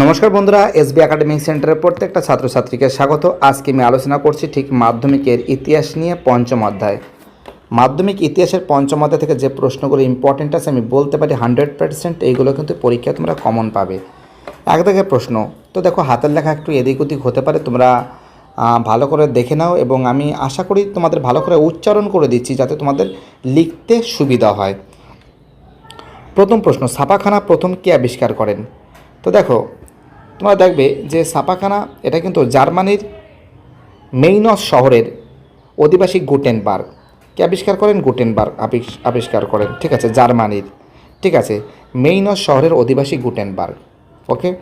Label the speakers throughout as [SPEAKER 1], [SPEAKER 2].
[SPEAKER 1] নমস্কার বন্ধুরা, SB academic সেন্টারের প্রত্যেকটা ছাত্রছাত্রীকে স্বাগত। আজকে আমি আলোচনা করছি ঠিক মাধ্যমিকের ইতিহাস নিয়ে পঞ্চম অধ্যায়। মাধ্যমিক ইতিহাসের পঞ্চম অধ্যায় থেকে যে প্রশ্নগুলো ইম্পর্টেন্ট আছে, আমি বলতে পারি হান্ড্রেড পার্সেন্ট এইগুলো কিন্তু পরীক্ষায় তোমরা কমন পাবে। এক দেখে প্রশ্ন, তো দেখো হাতের লেখা একটু এদিক ওদিক হতে পারে, তোমরা ভালো করে দেখে নাও এবং আমি আশা করি তোমাদের ভালো করে উচ্চারণ করে দিচ্ছি যাতে তোমাদের লিখতে সুবিধা হয়। প্রথম প্রশ্ন, ছাপাখানা প্রথম কে আবিষ্কার করেন? তো দেখো তোমরা দেখবে যে ছাপাখানা, এটা কিন্তু জার্মানির মেইনস শহরের অধিবাসী গুটেনবার্গ। কে আবিষ্কার করেন? গুটেনবার্গ আবিষ- আবিষ্কার করেন। ঠিক আছে, জার্মানির। ঠিক আছে, মেইনস শহরের অধিবাসী গুটেনবার্গ। ওকে?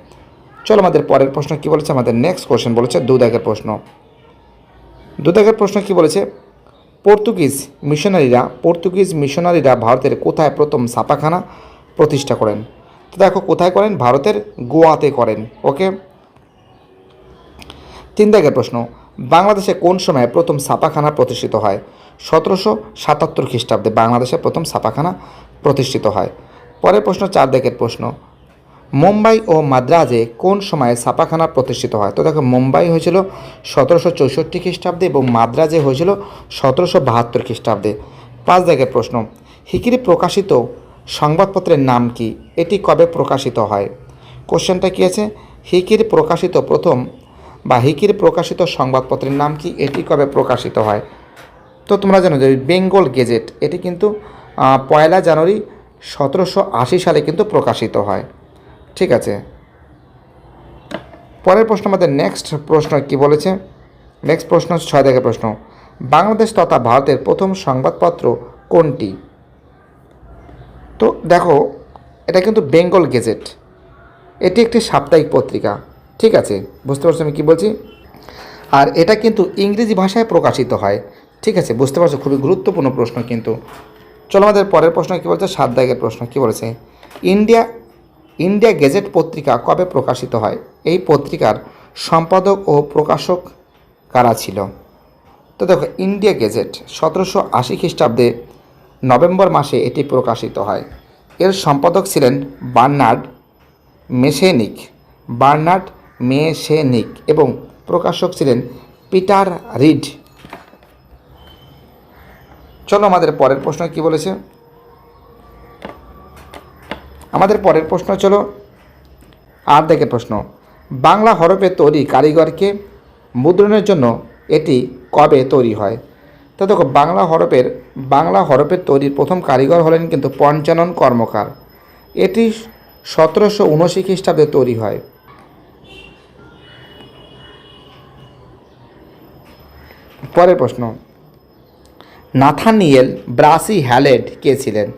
[SPEAKER 1] চলো আমাদের পরের প্রশ্ন কি বলেছে? আমাদের নেক্সট কোশ্চেন বলেছে, দুদাগের প্রশ্ন। দুদাগের প্রশ্ন কি বলেছে? পর্তুগিজ মিশনারিরা পর্তুগিজ মিশনারিরা ভারতের কোথায় প্রথম ছাপাখানা প্রতিষ্ঠা করেন? তো দেখো, কোথায় করেন? ভারতের গোয়াতে করেন। ওকে? তিন দাগের প্রশ্ন। বাংলাদেশে কোন সময়ে প্রথম ছাপাখানা প্রতিষ্ঠিত হয়? সতেরোশো সাতাত্তর খ্রিস্টাব্দে বাংলাদেশে প্রথম ছাপাখানা প্রতিষ্ঠিত হয়। পরের প্রশ্ন, চার দাগের প্রশ্ন। মুম্বাই ও মাদ্রাজে কোন সময়ে ছাপাখানা প্রতিষ্ঠিত হয়? তো দেখো, মুম্বাই হয়েছিল সতেরোশো চৌষট্টি খ্রিস্টাব্দে এবং মাদ্রাজে হয়েছিল সতেরোশো বাহাত্তর খ্রিস্টাব্দে। পাঁচ দাগের প্রশ্ন। হিকিরি প্রকাশিত সংবাদপত্রের নাম কি? এটি কবে প্রকাশিত হয়? কোশ্চেনটা কী আছে? হিকির প্রকাশিত প্রথম বা হিকির প্রকাশিত সংবাদপত্রের নাম কি? এটি কবে প্রকাশিত হয়? তো তোমরা জানো যে বেঙ্গল গেজেট, এটি কিন্তু পয়লা জানুয়ারি সতেরোশো আশি সালে কিন্তু প্রকাশিত হয়। ঠিক আছে? পরের প্রশ্ন আমাদের নেক্সট প্রশ্ন কি বলেছে? নেক্সট প্রশ্ন ছয় দেখে প্রশ্ন। বাংলাদেশ তথা ভারতের প্রথম সংবাদপত্র কোনটি? তো দেখো, এটা কিন্তু বেঙ্গল গেজেট। এটি একটি সাপ্তাহিক পত্রিকা, ঠিক আছে? বুঝতে পারছ আমি কী বলছি? আর এটা কিন্তু ইংরেজি ভাষায় প্রকাশিত হয়, ঠিক আছে? বুঝতে পারছ? খুবই গুরুত্বপূর্ণ প্রশ্ন কিন্তু। চলো আমাদের পরের প্রশ্ন কী বলছে? সাত দাগের প্রশ্ন কী বলেছে? ইন্ডিয়া ইন্ডিয়া গেজেট পত্রিকা কবে প্রকাশিত হয়? এই পত্রিকার সম্পাদক ও প্রকাশক কারা ছিল? তো দেখো, ইন্ডিয়া গেজেট সতেরোশো আশি খ্রিস্টাব্দে নভেম্বর মাসে এটি প্রকাশিত হয়। এর সম্পাদক ছিলেন বার্নার্ড মেসেনিক বার্নার্ড মেসেনিক এবং প্রকাশক ছিলেন পিটার রিড। চলো আমাদের পরের প্রশ্ন কি বলেছে? আমাদের পরের প্রশ্ন চলো। আর দেখে প্রশ্ন। বাংলা হরফে তৈরি কারিগরকে মুদ্রণের জন্য এটি কবে তৈরি হয়? তো দেখো, বাংলা হরফের বাংলা হরফের তৈরির প্রথম কারিগর হলেন কিন্তু পঞ্চানন কর্মকার। এটি সতেরোশো উনআশি খ্রিস্টাব্দে তৈরি হয়। পরের প্রশ্ন। নাথানিয়েল ব্রাসি হ্যালেড কে ছিলেন?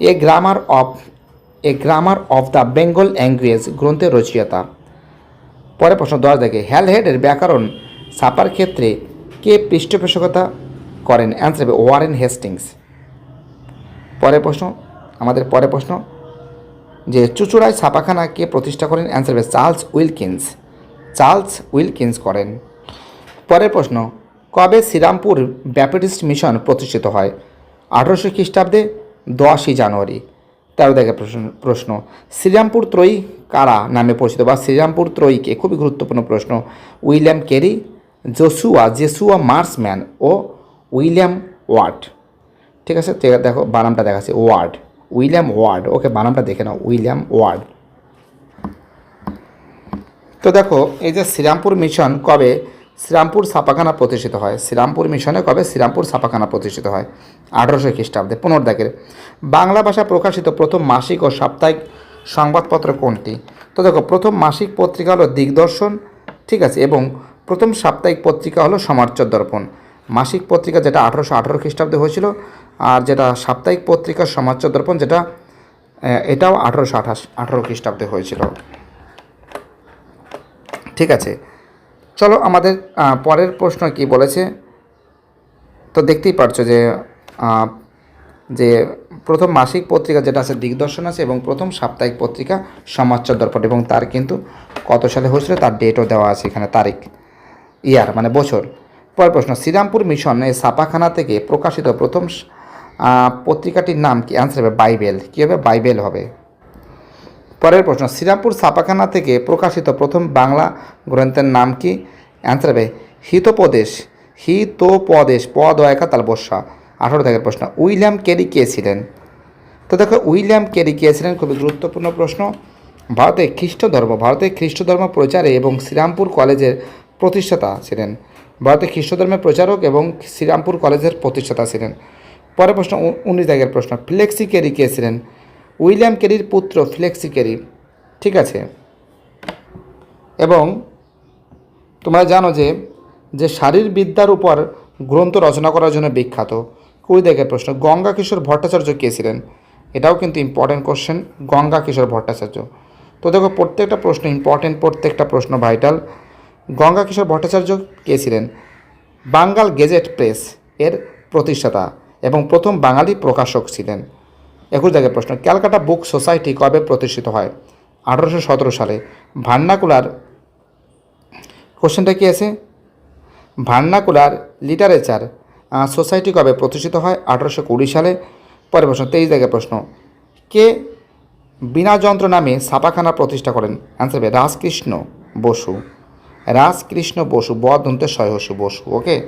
[SPEAKER 1] A grammar of, a grammar of the Bengal language গ্রন্থের রচয়িতা। পরের প্রশ্ন, দশ দেখে। হ্যালহেডের ব্যাকরণ ছাপার ক্ষেত্রে কে পৃষ্ঠপোষকতা করেন। অ্যান্সার হবে ওয়ারেন হেস্টিংস পরের প্রশ্ন, আমাদের পরের প্রশ্ন। যে চুচুড়ায় ছাপাখানা কে প্রতিষ্ঠা করেন অ্যান্সার হবে চার্লস উইলকিন্স। চার্লস উইলকিন্স করেন। পরের প্রশ্ন, কবে শ্রীরামপুর ব্যাপটিস্ট মিশন প্রতিষ্ঠিত হয়? আঠারোশো খ্রিস্টাব্দে দশই জানুয়ারি। তেরো দেখে প্রশ্ন প্রশ্ন, শ্রীরামপুর ত্রয়ী কারা নামে পরিচিত? বা শ্রীরামপুর ত্রয়ীকে খুবই গুরুত্বপূর্ণ প্রশ্ন, William Carey, Joshua, Joshua Marshman ও উইলিয়াম ওয়ার্ড। ঠিক আছে? দেখো বানামটা দেখাচ্ছে। ওয়ার্ড। William Ward. ওকে বানামটা দেখে নাও। William word. তো দেখো, এই যে শ্রীরামপুর মিশন কবে শ্রীরামপুর ছাপাখানা প্রতিষ্ঠিত হয়? শ্রীরামপুর মিশনে কবে শ্রীরামপুর ছাপাখানা প্রতিষ্ঠিত হয়? আঠারোশো খ্রিস্টাব্দে পুনর্দাকের বাংলা ভাষা প্রকাশিত প্রথম মাসিক ও সাপ্তাহিক সংবাদপত্র কোনটি? তো দেখো, প্রথম মাসিক পত্রিকা হলো দিগদর্শন, ঠিক আছে? এবং প্রথম সাপ্তাহিক পত্রিকা হলো সমাচার দর্পণ। মাসিক পত্রিকা যেটা আঠারোশো আঠারো খ্রিস্টাব্দে হয়েছিল, আর যেটা সাপ্তাহিক পত্রিকা সমাচার দর্পণ যেটা এটাও আঠারোশো আঠাশ, আঠারো খ্রিস্টাব্দে হয়েছিল। ঠিক আছে। চলো আমাদের পরের প্রশ্ন কি বলেছে? তো দেখতেই পারছ যে যে প্রথম মাসিক পত্রিকা যেটা আছে, দিগদর্শন আছে, এবং প্রথম সাপ্তাহিক পত্রিকা সমাচার দর্পণ এবং তার কিন্তু কত সালে হয়েছিল, তার ডেটও দেওয়া আছে এখানে, তারিখ, ইয়ার মানে বছর। পরের প্রশ্ন, শ্রীরামপুর মিশন ছাপাখানা থেকে প্রকাশিত প্রথম পত্রিকাটির নাম কি? অ্যান্সার হবে বাইবেল। কী হবে? বাইবেল হবে। পরের প্রশ্ন, শ্রীরামপুর ছাপাখানা থেকে প্রকাশিত প্রথম বাংলা গ্রন্থের নাম কি? অ্যান্সার হবে হিতোপদেশ। হিতোপদেশ, পদ একা তাল, বর্ষা। আঠারো থেকে প্রশ্ন, উইলিয়াম কেরি কে ছিলেন? তো দেখো, উইলিয়াম কেরি কে ছিলেন? খুবই গুরুত্বপূর্ণ প্রশ্ন। ভারতে খ্রিস্ট ধর্ম ভারতে খ্রিস্ট ধর্ম প্রচারে এবং শ্রীরামপুর কলেজের প্রতিষ্ঠাতা ছিলেন। ভারতে খ্রিস্ট ধর্মের প্রচারক এবং শ্রীরামপুর কলেজের প্রতিষ্ঠাতা ছিলেন। পরের প্রশ্ন উনিশ দাগের প্রশ্ন, ফ্লেক্সি কেরি কে ছিলেন? উইলিয়াম কেরির পুত্র ফ্লেক্সি কেরি, ঠিক আছে? এবং তোমরা জানো যে যে শারীরবিদ্যার উপর গ্রন্থ রচনা করার জন্য বিখ্যাত। কুড়ি দেখের প্রশ্ন, গঙ্গা কিশোর ভট্টাচার্য কে ছিলেন? এটাও কিন্তু ইম্পর্টেন্ট কোশ্চেন গঙ্গা কিশোর ভট্টাচার্য। তো দেখো, প্রত্যেকটা প্রশ্ন ইম্পর্টেন্ট প্রত্যেকটা প্রশ্ন ভাইটাল গঙ্গা কিশোর ভট্টাচার্য কে ছিলেন? বাঙ্গাল গেজেট প্রেস এর প্রতিষ্ঠাতা এবং প্রথম বাঙালি প্রকাশক ছিলেন। একুশ জায়গায় প্রশ্ন, ক্যালকাটা বুক সোসাইটি কবে প্রতিষ্ঠিত হয়? আঠারোশো সতেরো সালে। ভান্নাকুলার কোশ্চেনটা কি আছে? ভার্নাকুলার লিটারেচার সোসাইটি কবে প্রতিষ্ঠিত হয়? আঠারোশো কুড়ি সালে। পরের প্রশ্ন, তেইশ জায়গায় প্রশ্ন, কে বিনা যন্ত্র নামে ছাপাখানা প্রতিষ্ঠা করেন? অ্যান্সার হবে রাজকৃষ্ণ বসু। রাজকৃষ্ণ বসু, বদন্তে সয়হসু বসু ওকে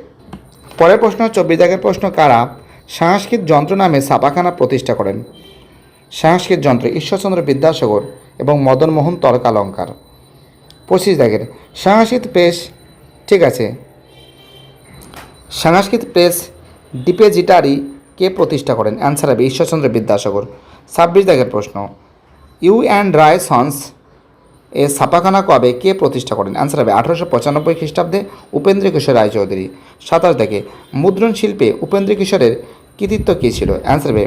[SPEAKER 1] পরের প্রশ্ন, চব্বিশ জায়গায় প্রশ্ন, কারা সংস্কৃত যন্ত্র নামে ছাপাখানা প্রতিষ্ঠা করেন? সংস্কৃত যন্ত্র, ঈশ্বরচন্দ্র বিদ্যাসাগর এবং মদনমোহন তর্কালঙ্কার। পঁচিশ দাগের সংস্কৃত প্রেস ঠিক আছে। সংস্কৃত প্রেস ডিপেজিটারি কে প্রতিষ্ঠা করেন? অ্যান্সার হবে ঈশ্বরচন্দ্র বিদ্যাসাগর। ছাব্বিশ দাগের প্রশ্ন, ইউ অ্যান্ড রায় সন্স এ ছাপাখানা কবে কে প্রতিষ্ঠা করেন? অ্যান্সার হবে আঠারোশো পঁচানব্বই খ্রিস্টাব্দে উপেন্দ্র কিশোর রায়চৌধুরী। সাতাশ দেখে, মুদ্রণ শিল্পে উপেন্দ্র কিশোরের কৃতিত্ব কী ছিল? অ্যান্সার হবে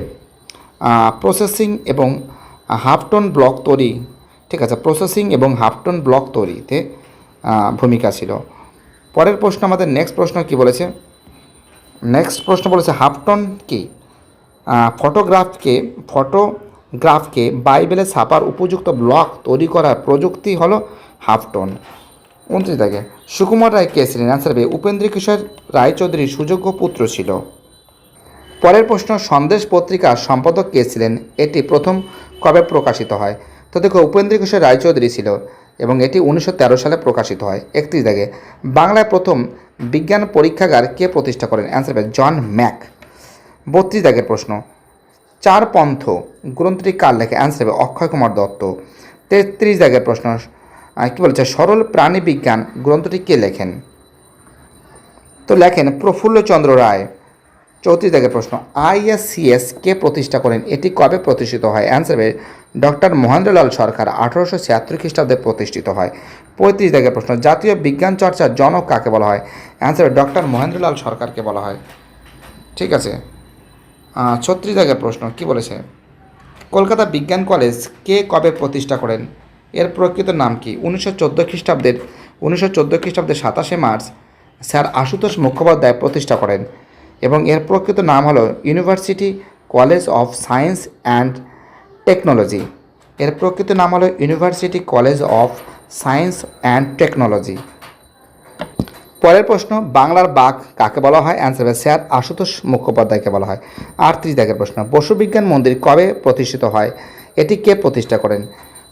[SPEAKER 1] প্রসেসিং এবং হাফটন ব্লক তৈরি। ঠিক আছে প্রসেসিং এবং হাফটন ব্লক তৈরিতে ভূমিকা ছিল। পরের প্রশ্ন আমাদের নেক্সট প্রশ্ন কি বলেছে? নেক্সট প্রশ্ন বলেছে হাফটন কি? ফটোগ্রাফকে ফটোগ্রাফকে ফটোগ্রাফকে বাইবেলে ছাপার উপযুক্ত ব্লক তৈরি করার প্রযুক্তি হলো হাফটন। উনত্রিশ দাগে সুকুমার রায় কে ছিলেন? অ্যান্সার হবে উপেন্দ্র কিশোর রায়চৌধুরীর সুযোগ্য পুত্র ছিল। পরের প্রশ্ন, সন্দেশ পত্রিকার সম্পাদক কে ছিলেন? এটি প্রথম কবে প্রকাশিত হয়? তো দেখো, উপেন্দ্র কিশোর রায়চৌধুরী ছিল এবং এটি উনিশশো তেরো সালে প্রকাশিত হয়। একত্রিশ দাগে বাংলায় প্রথম বিজ্ঞান পরীক্ষাগার কে প্রতিষ্ঠা করেন? অ্যান্সার হবে জন ম্যাক। বত্রিশ দাগের প্রশ্ন চার পন্থ গ্রন্থটি কার লেখে? অ্যান্সার হবে অক্ষয় কুমার দত্ত। তেত্রিশ দাগের প্রশ্ন কী বলেছে? সরল প্রাণী বিজ্ঞান গ্রন্থটি কে লেখেন? তো লেখেন প্রফুল্লচন্দ্র রায়। চৌত্রিশ দাগের প্রশ্ন আইএসসিএস কে প্রতিষ্ঠা করেন? এটি কবে প্রতিষ্ঠিত হয়? অ্যান্সার হবে, ডক্টর মহেন্দ্রলাল সরকার আঠারোশো ছিয়াত্তর খ্রিস্টাব্দে প্রতিষ্ঠিত হয়। পঁয়ত্রিশ দাগের প্রশ্ন, জাতীয় বিজ্ঞান চর্চার জনক কাকে বলা হয়? অ্যান্সার ডক্টর মহেন্দ্রলাল সরকারকে বলা হয়। ঠিক আছে? ছত্রিশ দাগের প্রশ্ন, কি বলেছে? কলকাতা বিজ্ঞান কলেজ কে কবে প্রতিষ্ঠা করেন? এর প্রকৃত নাম কি? উনিশশো চোদ্দ খ্রিস্টাব্দের, উনিশশো চোদ্দ খ্রিস্টাব্দের সাতাশে মার্চ স্যার আশুতোষ মুখোপাধ্যায় প্রতিষ্ঠা করেন এবং এর প্রকৃত নাম হলো university college of science and technology. এর প্রকৃত নাম হলো university college of science and technology. পরের প্রশ্ন, বাংলার বাঘ কাকে বলা হয়? অ্যান্সার হবে স্যার, আশুতোষ মুখোপাধ্যায়কে বলা হয়। আটত্রিশ দাগের প্রশ্ন, বসু বিজ্ঞান মন্দির কবে প্রতিষ্ঠিত হয়? এটি কে প্রতিষ্ঠা করেন?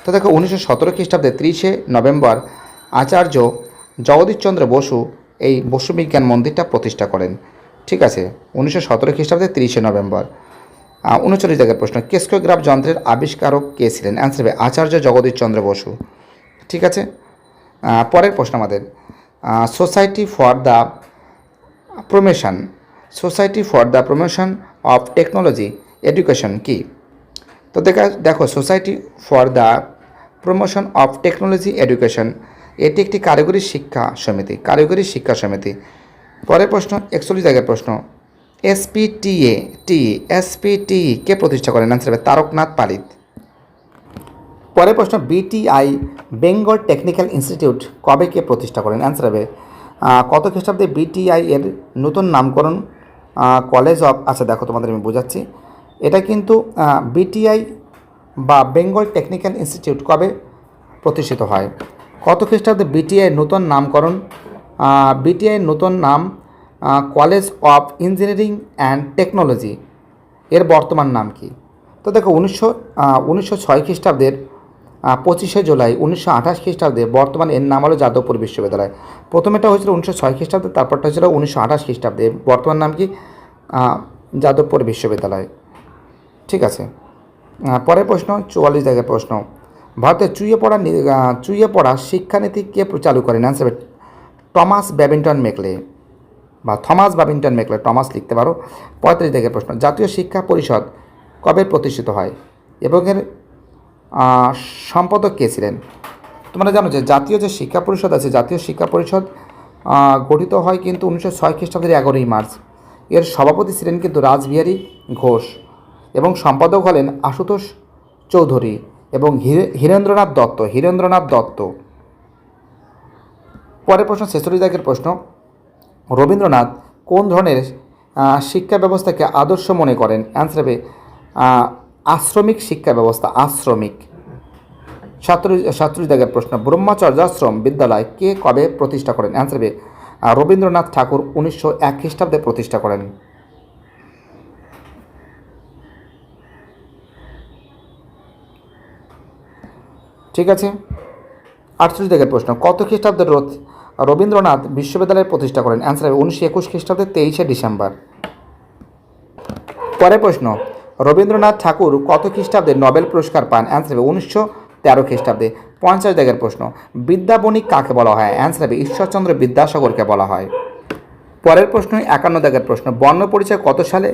[SPEAKER 1] তো দেখো, উনিশশো সতেরো খ্রিস্টাব্দে তিরিশে নভেম্বর আচার্য জগদীশচন্দ্র বসু এই বসুবিজ্ঞান মন্দিরটা প্রতিষ্ঠা করেন। ঠিক আছে, উনিশশো সতেরো খ্রিস্টাব্দে তিরিশে নভেম্বর। উনচল্লিশ দাগের প্রশ্ন কেস্কোগ্রাফ যন্ত্রের আবিষ্কারক কে ছিলেন? অ্যান্সার হবে আচার্য জগদীশচন্দ্র বসু। ঠিক আছে? পরের প্রশ্ন আমাদের society for the promotion society for the promotion of technology education কি? তো দেখা, দেখো society for the promotion of technology education এটি একটি কারিগরি শিক্ষা সমিতি, কারিগরি শিক্ষা সমিতি। পরের প্রশ্ন, একচল্লিশ জায়গার প্রশ্ন। এসপিটিএ টি এসপিটি কে প্রতিষ্ঠা করেন? আনসার হবে, তারকনাথ পালিত। পরের প্রশ্ন বিটিআই বেঙ্গল টেকনিক্যাল ইনস্টিটিউট কবে কে প্রতিষ্ঠা করেন? অ্যান্সার হবে কত খ্রিস্টাব্দে বিটিআই এর নতুন নামকরণ কলেজ অফ আচ্ছা দেখো তোমাদের আমি বোঝাচ্ছি। এটা কিন্তু বিটিআই বা বেঙ্গল টেকনিক্যাল ইনস্টিটিউট কবে প্রতিষ্ঠিত হয়? কত খ্রিস্টাব্দে বিটিআই নতুন নামকরণ বিটিআই নতুন নাম college of engineering and technology এর বর্তমান নাম কি? তো দেখো, উনিশশো উনিশশো ছয় খ্রিস্টাব্দের পঁচিশে জুলাই উনিশশো আঠাশ খ্রিস্টাব্দে বর্তমানে এর নাম হলো যাদবপুর বিশ্ববিদ্যালয়। প্রথমেটা হয়েছিল উনিশশো ছয় খ্রিস্টাব্দে, তারপরটা হয়েছিল উনিশশো আঠাশ খ্রিস্টাব্দে। বর্তমান নাম কি? যাদবপুর বিশ্ববিদ্যালয়। ঠিক আছে। পরের প্রশ্ন, চুয়াল্লিশ জায়গার প্রশ্ন। ভারতের চুইয়ে পড়া চুইয়ে পড়া শিক্ষানীতি কে চালু করেন? Answer Thomas Babington Macaulay. বা থমাস ব্যাবিংটন মেকলে, টমাস লিখতে পারো। পঁয়ত্রিশ জায়গার প্রশ্ন, জাতীয় শিক্ষা পরিষদ কবে প্রতিষ্ঠিত হয়? এবং এর সম্পাদক কে ছিলেন? তোমরা জানো যে জাতীয় যে শিক্ষা পরিষদ আছে, জাতীয় শিক্ষা পরিষদ গঠিত হয় কিন্তু উনিশশো ছয় খ্রিস্টাব্দের এগারোই মার্চ। এর সভাপতি ছিলেন কিন্তু রাজবিহারী ঘোষ এবং সম্পাদক হলেন আশুতোষ চৌধুরী এবং হীরেন্দ্রনাথ দত্ত হীরেন্দ্রনাথ দত্ত। পরের প্রশ্ন ছেচল্লিশ দাগের প্রশ্ন, রবীন্দ্রনাথ কোন ধরনের শিক্ষা ব্যবস্থাকে আদর্শ মনে করেন? অ্যান্সার হবে আশ্রমিক শিক্ষা ব্যবস্থা আশ্রমিক। সাতত্রিশ সাতত্রিশ দাগের প্রশ্ন ব্রহ্মচর্যাশ্রম বিদ্যালয় কে কবে প্রতিষ্ঠা করেন? অ্যান্সার আহ, রবীন্দ্রনাথ ঠাকুর উনিশশো এক খ্রিস্টাব্দে প্রতিষ্ঠা করেন। ঠিক আছে? আটচল্লিশ দাগের প্রশ্ন কত খ্রিস্টাব্দের রোধ রবীন্দ্রনাথ বিশ্ববিদ্যালয়ের প্রতিষ্ঠা করেন? অ্যান্সার হবে উনিশশো একুশ খ্রিস্টাব্দে তেইশে ডিসেম্বর। পরের প্রশ্ন রবীন্দ্রনাথ ঠাকুর কত খ্রিস্টাব্দে নোবেল পুরস্কার পান? অ্যান্সার হবে উনিশশো তেরো খ্রিস্টাব্দে। পঞ্চাশ দাগের প্রশ্ন বিদ্যাবণিক কাকে বলা হয়? অ্যান্সার হবে ঈশ্বরচন্দ্র বিদ্যাসাগরকে বলা হয়। পরের প্রশ্ন, একান্ন দাগের প্রশ্ন, বর্ণ পরিচয় কত সালে?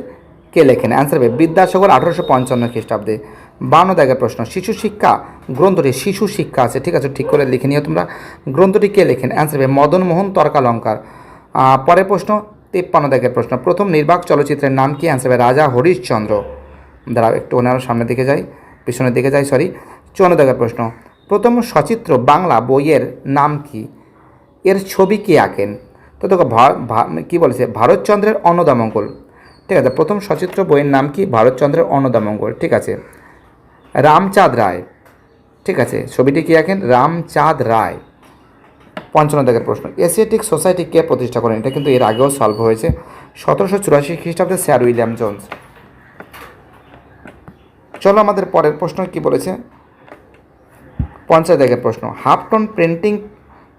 [SPEAKER 1] কে লেখেন? অ্যান্সার হবে বিদ্যাসাগর, আঠারোশো পঞ্চান্ন খ্রিস্টাব্দে। বান্ন দাগের প্রশ্ন, শিশু শিক্ষা, গ্রন্থটি শিশু শিক্ষা আছে, ঠিক আছে, ঠিক করে লিখে নিও তোমরা। গ্রন্থটি কে লেখেন? অ্যান্সার হবে মদন মোহন তর্কালঙ্কার। পরের প্রশ্ন, তিপ্পান্ন দাগের প্রশ্ন, প্রথম নির্বাক চলচ্চিত্রের নাম কি? অ্যান্সার হবে রাজা হরিশচন্দ্র। দাঁড়াও, একটু ওনার সামনের দিকে যাই, পিছনের দিকে যাই সরি চুয়ান্ন দাগের প্রশ্ন। প্রথম সচিত্র বাংলা বইয়ের নাম কি? এর ছবি কে আঁকেন? তো দেখো কী বলেছে? ভারতচন্দ্রের অন্নদামঙ্গল ঠিক আছে, প্রথম সচিত্র বইয়ের নাম কি? ভারতচন্দ্রের অন্নদামঙ্গল ঠিক আছে। রামচাঁদ রায়। ঠিক আছে, ছবিটি কি আঁকেন? রামচাঁদ রায়। পঞ্চান্ন দাগের প্রশ্ন। এশিয়াটিক সোসাইটি কে প্রতিষ্ঠা করেন? এটা কিন্তু এর আগেও সলভ হয়েছে। সতেরোশো চুরাশি খ্রিস্টাব্দে স্যার উইলিয়াম জোন্স। চলো আমাদের পরের প্রশ্ন কি বলেছে? পঞ্চায়েত দাগের প্রশ্ন, হাফটন প্রিন্টিং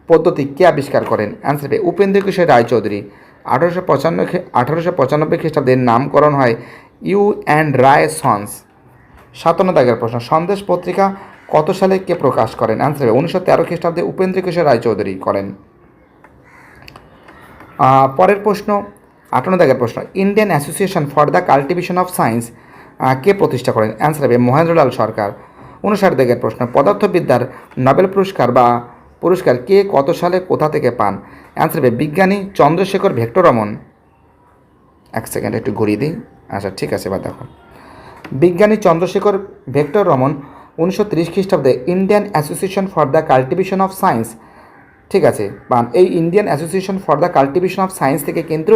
[SPEAKER 1] পদ্ধতি কে আবিষ্কার করেন? অ্যান্সার হবে উপেন্দ্র কিশোর রায়চৌধুরী। আঠারোশো পঁচান্ন আঠারোশো পঁচানব্বই খ্রিস্টাব্দের নামকরণ হয় ইউ অ্যান্ড রায় সন্স। সাতান্ন দাগের প্রশ্ন, সন্দেশ পত্রিকা কত সালে কে প্রকাশ করেন? অ্যান্সার হবে উনিশশো তেরো খ্রিস্টাব্দে উপেন্দ্র কিশোর রায়চৌধুরী করেন। পরের প্রশ্ন, আটান্ন দাগের প্রশ্ন, Indian association for the cultivation of science কে প্রতিষ্ঠা করেন? অ্যান্সার হবে মহেন্দ্রলাল সরকার। উনষাট দাগের প্রশ্ন, পদার্থবিদ্যার নোবেল পুরস্কার বা পুরস্কার কে কত সালে কোথা থেকে পান? অ্যান্সার হবে বিজ্ঞানী চন্দ্রশেখর ভেক্টরমন। এক সেকেন্ড, একটু ঘুরিয়ে দিই। আচ্ছা ঠিক আছে, এবার দেখো। বিজ্ঞানী চন্দ্রশেখর ভেক্টর রমন উনিশশো তিরিশ খ্রিস্টাব্দে Indian association for the cultivation of science ঠিক আছে, পান। এই Indian association for the cultivation of science থেকে কিন্তু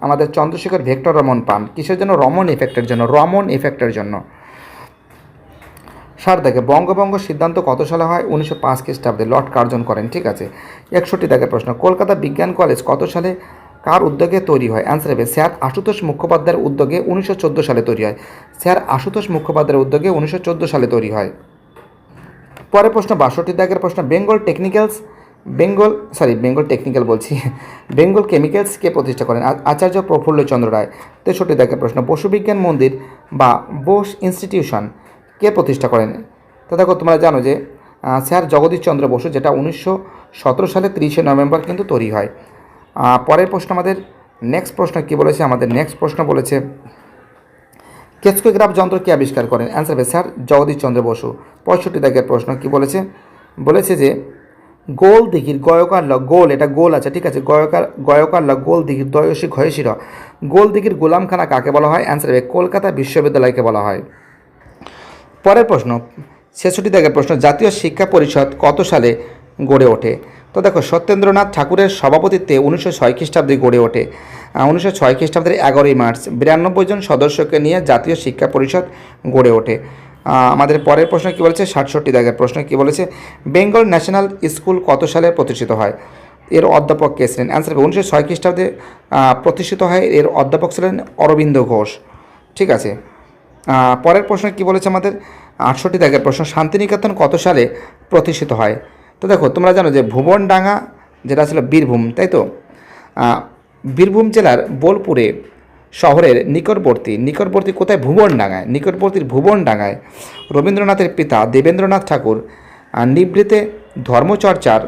[SPEAKER 1] আমাদের চন্দ্রশেখর ভেক্টর রমন পান। কিসের জন্য? রমন ইফেক্টের জন্য রমন ইফেক্টের জন্য। সার দেখে বঙ্গভঙ্গ সিদ্ধান্ত কত সালে হয়? উনিশশো পাঁচ খ্রিস্টাব্দে। লর্ড কার্জন করেন, ঠিক আছে? একষট্টি দাগের প্রশ্ন, কলকাতা বিজ্ঞান কলেজ কত সালে কার উদ্যোগে তৈরি হয়? অ্যান্সার হবে, স্যার আশুতোষ মুখোপাধ্যায়ের উদ্যোগে উনিশশো চোদ্দ সালে তৈরি হয়। স্যার আশুতোষ মুখোপাধ্যায়ের উদ্যোগে উনিশশো চোদ্দ সালে তৈরি হয়। পরের প্রশ্ন, বাষট্টি দাগের প্রশ্ন, Bengal technicals Bengal sorry Bengal technical বলছি। বেঙ্গল কেমিক্যালস কে প্রতিষ্ঠা করেন আচার্য প্রফুল্লচন্দ্র রায়। তেষট্টি দাগের প্রশ্ন পশুবিজ্ঞান মন্দির বা বোস ইনস্টিটিউশন কে প্রতিষ্ঠা করেন? তো দেখো, তোমরা জানো যে স্যার জগদীশ চন্দ্র বসু, যেটা উনিশশো সতেরো সালে তিরিশে নভেম্বর কিন্তু তৈরি হয়। পরের প্রশ্ন আমাদের নেক্সট প্রশ্ন কী বলেছে? আমাদের নেক্সট প্রশ্ন বলেছে কেস্কোগ্রাফ যন্ত্র কে আবিষ্কার করেন? অ্যান্সার হবে স্যার জগদীশ চন্দ্র বসু। পঁয়ষট্টি দাগের প্রশ্ন কি বলেছে? বলেছে যে গোল দিঘির গয়কার ল গোল, এটা গোল আছে, ঠিক আছে, গয়কার গয়কার ল গোল দিঘির দয়সী, ঘয়সীর। গোল দিঘির গোলামখানা কাকে বলা হয়? অ্যান্সার হবে, কলকাতা বিশ্ববিদ্যালয়কে বলা হয়। পরের প্রশ্ন, ছেষট্টি দাগের প্রশ্ন, জাতীয় শিক্ষা পরিষদ কত সালে গড়ে ওঠে? তো দেখো, সত্যেন্দ্রনাথ ঠাকুরের সভাপতিত্বে উনিশশো ছয় খ্রিস্টাব্দে গড়ে ওঠে। উনিশশো ছয় খ্রিস্টাব্দের এগারোই মার্চ, বিরানব্বই জন সদস্যকে নিয়ে জাতীয় শিক্ষা পরিষদ গড়ে ওঠে। আমাদের পরের প্রশ্ন কী বলেছে? ষাটষট্টি দাগের প্রশ্ন কী বলেছে? বেঙ্গল ন্যাশনাল স্কুল কত সালে প্রতিষ্ঠিত হয়? এর অধ্যাপক কে ছিলেন? অ্যান্সার উনিশশো ছয় খ্রিস্টাব্দে প্রতিষ্ঠিত হয়। এর অধ্যাপক ছিলেন অরবিন্দ ঘোষ। ঠিক আছে? পরের প্রশ্ন কি বলেছে আমাদের? আটষট্টি দাগের প্রশ্ন, শান্তিনিকেতন কত সালে প্রতিষ্ঠিত হয়? তো দেখো, তোমরা জানো যে ভুবনডাঙ্গা যেটা ছিল বীরভূম, তাই তো? বীরভূম জেলার বোলপুরে শহরের নিকটবর্তী নিকটবর্তী কোথায়? ভুবনডাঙ্গায়। নিকটবর্তীর ভুবনডাঙ্গায় রবীন্দ্রনাথের পিতা দেবেন্দ্রনাথ ঠাকুর নিবৃতে ধর্মচর্চার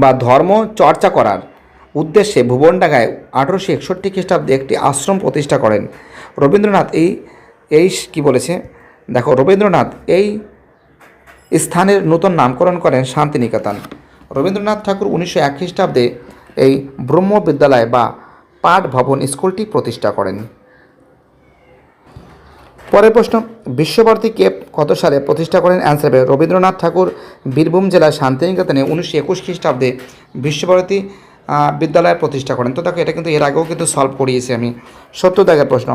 [SPEAKER 1] বা ধর্ম চর্চা করার উদ্দেশ্যে ভুবনডাঙ্গায় আঠেরোশো একষট্টি খ্রিস্টাব্দে একটি আশ্রম প্রতিষ্ঠা করেন রবীন্দ্রনাথ। এই এই কি বলেছে? দেখো, রবীন্দ্রনাথ এই স্থানের নতুন নামকরণ করেন শান্তিনিকেতন। রবীন্দ্রনাথ ঠাকুর উনিশশো এক খ্রিস্টাব্দে এই ব্রহ্ম বিদ্যালয় বা পাঠ ভবন স্কুলটি প্রতিষ্ঠা করেন। পরের প্রশ্ন, বিশ্বভারতী কেপ কত সালে প্রতিষ্ঠা করেন? অ্যান্সার হবে রবীন্দ্রনাথ ঠাকুর, বীরভূম জেলার শান্তিনিকেতনে উনিশশো একুশ খ্রিস্টাব্দে বিশ্বভারতী বিদ্যালয় প্রতিষ্ঠা করেন। তো দেখো, এটা কিন্তু এর আগেও কিন্তু সলভ করিয়েছি আমি। সত্য দাগের প্রশ্ন,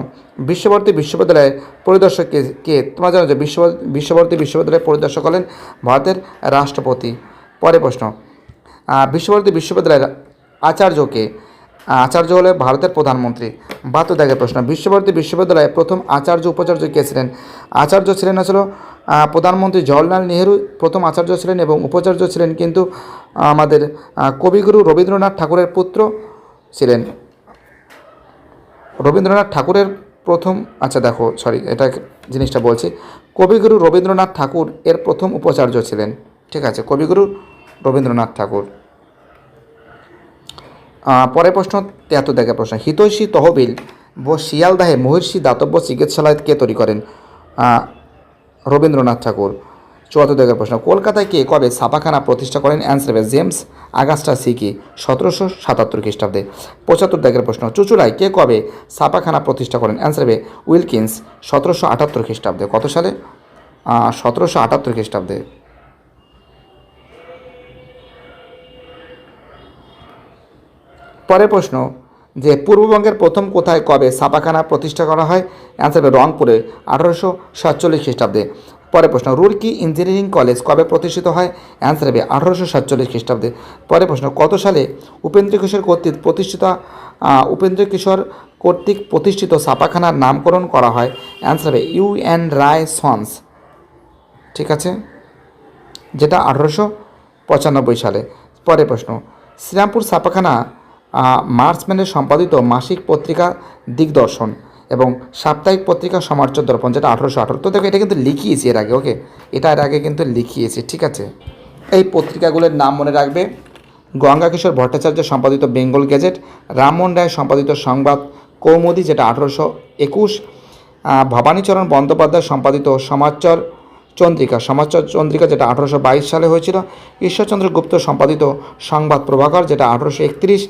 [SPEAKER 1] বিশ্বভারতী বিশ্ববিদ্যালয়ের পরিদর্শক কে কে? তোমরা জানো যে বিশ্ব বিশ্বভারতী বিশ্ববিদ্যালয়ের পরিদর্শক হলেন ভারতের রাষ্ট্রপতি। পরের প্রশ্ন বিশ্বভারতী বিশ্ববিদ্যালয়ের আচার্যকে আচার্য হলে ভারতের প্রধানমন্ত্রী। বাহাত্তর দাগের প্রশ্ন। বিশ্বভারতী বিশ্ববিদ্যালয়ে প্রথম আচার্য উপাচার্য কে ছিলেন? আচার্য ছিলেন আসলে প্রধানমন্ত্রী জওয়াহরলাল নেহেরু। প্রথম আচার্য ছিলেন এবং উপাচার্য ছিলেন কিন্তু, আমাদের কবিগুরু রবীন্দ্রনাথ ঠাকুরের পুত্র ছিলেন। রবীন্দ্রনাথ ঠাকুরের প্রথম আচ্ছা দেখো সরি এটা জিনিসটা বলছি। কবিগুরু রবীন্দ্রনাথ ঠাকুর এর প্রথম উপাচার্য ছিলেন। ঠিক আছে, কবিগুরু রবীন্দ্রনাথ ঠাকুর। পরের প্রশ্ন তেহাত্তর দেখে প্রশ্ন, হিতৈষী তহবিল ও শিয়ালদাহে মহর্ষি দাতব্য চিকিৎসালয় কে তৈরি করেন? রবীন্দ্রনাথ ঠাকুর। চুয়াত্তর দেখে প্রশ্ন, কলকাতায় কে কবে ছাপাখানা প্রতিষ্ঠা করেন? অ্যান্সার হবে জেমস আগাস্টা সিকি, সতেরোশো সাতাত্তর খ্রিস্টাব্দে। পঁচাত্তর দেখের প্রশ্ন, চুচুড়ায় কে কবে ছাপাখানা প্রতিষ্ঠা করেন? অ্যান্সার হবে উইলকিন্স, সতেরোশো আটাত্তর খ্রিস্টাব্দে। কত সালে? সতেরোশো আটাত্তর খ্রিস্টাব্দে। পরের প্রশ্ন যে পূর্ববঙ্গের প্রথম কোথায় কবে ছাপাখানা প্রতিষ্ঠা করা হয়? অ্যান্সার রংপুরে, আঠারোশো সাতচল্লিশ খ্রিস্টাব্দে। পরে প্রশ্ন রুরকি ইঞ্জিনিয়ারিং কলেজ কবে প্রতিষ্ঠিত হয়? অ্যান্সার হবে আঠারোশো সাতচল্লিশ খ্রিস্টাব্দে। পরে প্রশ্ন, কত সালে উপেন্দ্র কিশোর কর্তৃক প্রতিষ্ঠিত উপেন্দ্র কিশোর কর্তৃক প্রতিষ্ঠিত ছাপাখানার নামকরণ করা হয়? অ্যান্সার হবে ইউ এন রায় সন্স। ঠিক আছে? যেটা আঠারোশো পঁচানব্বই সালে। পরে প্রশ্ন, শ্রীরামপুর ছাপাখানা মার্চম্যানের সম্পাদিত মাসিক পত্রিকা দিগদর্শন এবং সাপ্তাহিক পত্রিকা সমার্চ দর্পণ যেটা আঠারোশো আঠারো। তো দেখো, এটা কিন্তু লিখিয়েছি এর আগে ওকে এটা এর আগে কিন্তু লিখিয়েছি, ঠিক আছে? এই পত্রিকাগুলোর নাম মনে রাখবে। গঙ্গাকিশোর ভট্টাচার্য সম্পাদিত বেঙ্গল গেজেট রামমোহন রায় সম্পাদিত সংবাদ কৌমুদি, যেটা আঠারোশো একুশ ভবানীচরণ বন্দ্যোপাধ্যায় সম্পাদিত সমাচার চন্দ্রিকা সমাচার চন্দ্রিকা, যেটা আঠারোশো বাইশ সালে হয়েছিল। ঈশ্বরচন্দ্র গুপ্ত সম্পাদিত সংবাদ প্রভাকর, যেটা আঠারোশো একত্রিশ।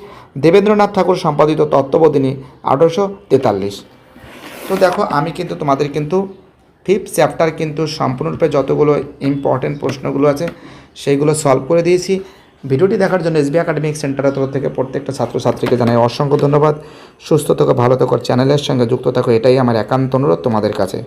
[SPEAKER 1] দেবেন্দ্রনাথ ঠাকুর সম্পাদিত তত্ত্ববোধিনী, আঠারোশো তেতাল্লিশ। তো দেখো, আমি কিন্তু তোমাদের কিন্তু ফিফথ চ্যাপ্টার কিন্তু সম্পূর্ণরূপে যতগুলো ইম্পর্টেন্ট প্রশ্নগুলো আছে, সেইগুলো সলভ করে দিয়েছি। ভিডিওটি দেখার জন্য এসবি একাডেমিক সেন্টারের তরফ থেকে প্রত্যেকটা ছাত্রছাত্রীকে জানাই অসংখ্য ধন্যবাদ। সুস্থ থেকো, ভালো থেকো চ্যানেলের সঙ্গে যুক্ত থাকো, এটাই আমার একান্ত অনুরোধ তোমাদের কাছে।